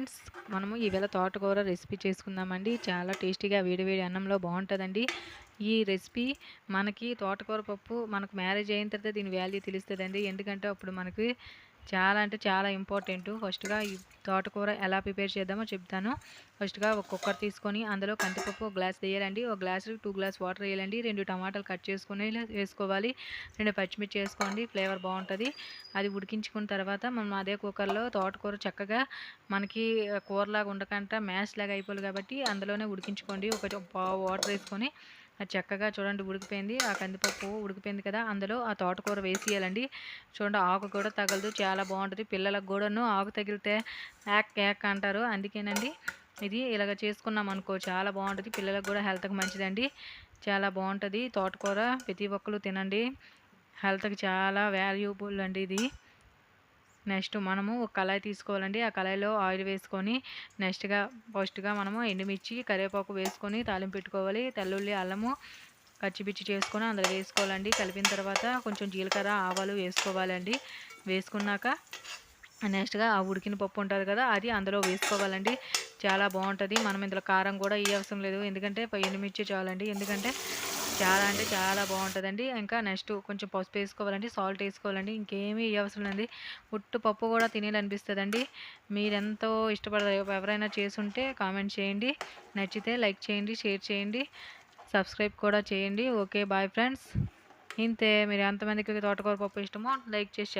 Friends మనము ఈవేళ తోటకూర రెసిపీ చేసుకుందామండి. చాలా టేస్టీగా వేడివేడి అన్నంలో బాగుంటుందండి. ఈ రెసిపీ మనకి తోటకూర పప్పు మనకు మ్యారేజ్ అయిన తర్వాత దీని వాల్యూ తెలుస్తుందండి. ఎందుకంటే అప్పుడు మనకి చాలా అంటే చాలా ఇంపార్టెంట్. ఫస్ట్గా ఈ తోటకూర ఎలా ప్రిపేర్ చేద్దామో చెప్తాను. ఫస్ట్గా ఒక కుక్కర్ తీసుకొని అందులో కందిపప్పు ఒక గ్లాస్ వేయాలండి. ఒక గ్లాస్ టూ గ్లాస్ వాటర్ వేయాలండి. రెండు టమాటాలు కట్ చేసుకొని వేసుకోవాలి. రెండు పచ్చిమిర్చి వేసుకోండి. ఫ్లేవర్ బాగుంటుంది. అది ఉడికించుకున్న తర్వాత మనం అదే కుక్కర్లో తోటకూర చక్కగా మనకి కూరలాగా ఉండకుండా మ్యాష్ లాగా అయిపోవాలి కాబట్టి అందులోనే ఉడికించుకోండి. ఒక వాటర్ వేసుకొని చక్కగా చూడండి ఉడికిపోయింది. ఆ కందిపప్పు ఉడికిపోయింది కదా అందులో ఆ తోటకూర వేసేయాలండి. చూడండి ఆకు కూడా తగలదు చాలా బాగుంటుంది. పిల్లలకు కూడాను ఆకు తగిలితే యాక్ యాక్ అంటారు. అందుకేనండి ఇది ఇలాగ చేసుకున్నాం అనుకో చాలా బాగుంటుంది. పిల్లలకు కూడా హెల్త్కి మంచిదండి. చాలా బాగుంటుంది తోటకూర. ప్రతి ఒక్కరు తినండి. హెల్త్కి చాలా వాల్యూబుల్ అండి ఇది. నెక్స్ట్ మనము ఒక కళాయి తీసుకోవాలండి. ఆ కళాయిలో ఆయిల్ వేసుకొని నెక్స్ట్గా ఫస్ట్గా మనము ఎండుమిర్చి కరివేపాకు వేసుకొని తాలింపు పెట్టుకోవాలి. తెల్లుల్లి అల్లము కచ్చిపిచ్చి చేసుకొని అందులో వేసుకోవాలండి. కలిపిన తర్వాత కొంచెం జీలకర్ర ఆవాలు వేసుకోవాలండి. వేసుకున్నాక నెక్స్ట్గా ఆ ఉడికిన పప్పు ఉంటుంది కదా అది అందులో వేసుకోవాలండి. చాలా బాగుంటుంది. మనం ఇందులో కారం కూడా ఇవ్వవసరం అవసరం లేదు. ఎందుకంటే ఎండుమిర్చి చాలండి. ఎందుకంటే చాలా అంటే చాలా బాగుంటుందండి. ఇంకా నెక్స్ట్ కొంచెం పసుపు వేసుకోవాలండి సాల్ట్ వేసుకోవాలండి ఇంకేమీ అవసరం లేదు ఉట్టు పప్పు కూడా తినేయాలనిపిస్తుందండి. మీరెంతో ఇష్టపడతారు ఎవరైనా చేసుంటే కామెంట్ చేయండి. నచ్చితే లైక్ చేయండి షేర్ చేయండి సబ్స్క్రైబ్ కూడా చేయండి. Okay bye friends. ఇంతే మీరు ఎంతమందికి తోటకూర పప్పు ఇష్టమో లైక్ చేసి